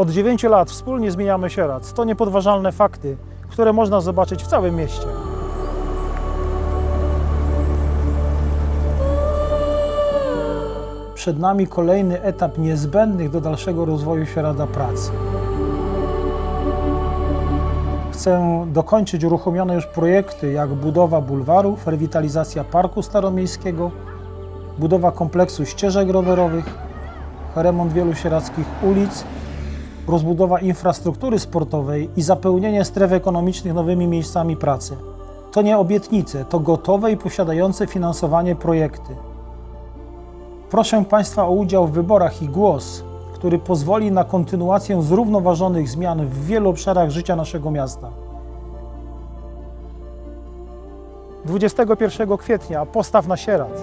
Od 9 lat wspólnie zmieniamy Sieradz. To niepodważalne fakty, które można zobaczyć w całym mieście. Przed nami kolejny etap niezbędnych do dalszego rozwoju Sierada pracy. Chcę dokończyć uruchomione już projekty jak budowa bulwarów, rewitalizacja Parku Staromiejskiego, budowa kompleksu ścieżek rowerowych, remont wielu sieradzkich ulic, rozbudowa infrastruktury sportowej i zapełnienie stref ekonomicznych nowymi miejscami pracy. To nie obietnice, to gotowe i posiadające finansowanie projekty. Proszę Państwa o udział w wyborach i głos, który pozwoli na kontynuację zrównoważonych zmian w wielu obszarach życia naszego miasta. 21 kwietnia postaw na Sieradz.